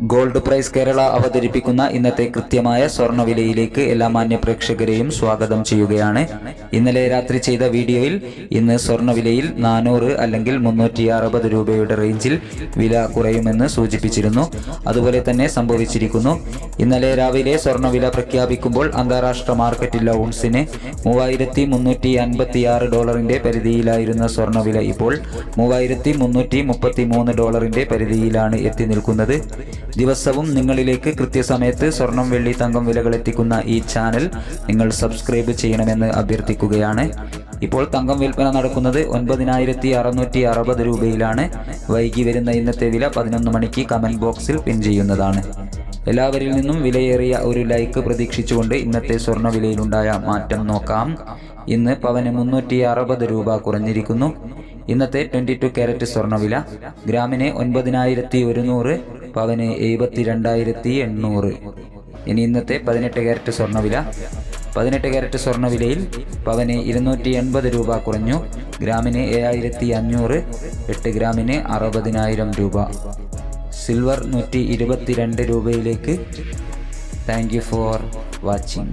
Gold price Kerala അവതരിപ്പിക്കുന്ന ഇന്നത്തെ കൃത്യമായ സ്വർണവിലയിലേക്ക് എല്ലാ മാന്യ പ്രേക്ഷകരെയും സ്വാഗതം ചെയ്യുകയാണ്. ഇന്നലെ രാത്രി ചെയ്ത വീഡിയോയിൽ ഇന്ന് സ്വർണവിലയിൽ നാനൂറ് അല്ലെങ്കിൽ മുന്നൂറ്റി അറുപത് രൂപയുടെ റേഞ്ചിൽ വില കുറയുമെന്ന് സൂചിപ്പിച്ചിരുന്നു. അതുപോലെ തന്നെ സംഭവിച്ചിരിക്കുന്നു. ഇന്നലെ രാവിലെ സ്വർണവില പ്രഖ്യാപിക്കുമ്പോൾ അന്താരാഷ്ട്ര മാർക്കറ്റിൽ ഔൺസിന് മൂവായിരത്തി മുന്നൂറ്റി അൻപത്തി ആറ് ഡോളറിന്റെ പരിധിയിലായിരുന്ന സ്വർണവില ഇപ്പോൾ മൂവായിരത്തി മുന്നൂറ്റി മുപ്പത്തി മൂന്ന് ഡോളറിന്റെ പരിധിയിലാണ് എത്തി നിൽക്കുന്നത്. ദിവസവും നിങ്ങളിലേക്ക് കൃത്യസമയത്ത് സ്വർണം വെള്ളി തങ്കം വിലകൾ എത്തിക്കുന്ന ഈ ചാനൽ നിങ്ങൾ സബ്സ്ക്രൈബ് ചെയ്യണമെന്ന് അഭ്യർത്ഥിക്കുകയാണ് ഇപ്പോൾ തങ്കം വിൽപ്പന നടക്കുന്നത് ഒൻപതിനായിരത്തി അറുന്നൂറ്റി അറുപത് രൂപയിലാണ്. വൈകി വരുന്ന ഇന്നത്തെ വില പതിനൊന്ന് മണിക്ക് കമന്റ് ബോക്സിൽ പിൻ ചെയ്യുന്നതാണ്. എല്ലാവരിൽ നിന്നും വിലയേറിയ ഒരു ലൈക്ക് പ്രതീക്ഷിച്ചുകൊണ്ട് ഇന്നത്തെ സ്വർണ വിലയിലുണ്ടായ മാറ്റം നോക്കാം. ഇന്ന് പവന് മുന്നൂറ്റി അറുപത് രൂപ കുറഞ്ഞിരിക്കുന്നു. ഇന്നത്തെ ട്വന്റി ടു ക്യാരറ്റ് സ്വർണവില ഗ്രാമിന് ഒൻപതിനായിരത്തി ഒരുന്നൂറ് പവന് എഴുപത്തി രണ്ടായിരത്തി എണ്ണൂറ് ഇനി ഇന്നത്തെ പതിനെട്ട് ക്യാരറ്റ് സ്വർണവില പതിനെട്ട് ക്യാരറ്റ് സ്വർണവിലയിൽ പവന് ഇരുന്നൂറ്റി എൺപത് രൂപ കുറഞ്ഞു. ഗ്രാമിന് ഏഴായിരത്തി അഞ്ഞൂറ് എട്ട് ഗ്രാമിന് അറുപതിനായിരം രൂപ. സിൽവർ നൂറ്റി ഇരുപത്തിരണ്ട് രൂപയിലേക്ക്. Thank you for watching.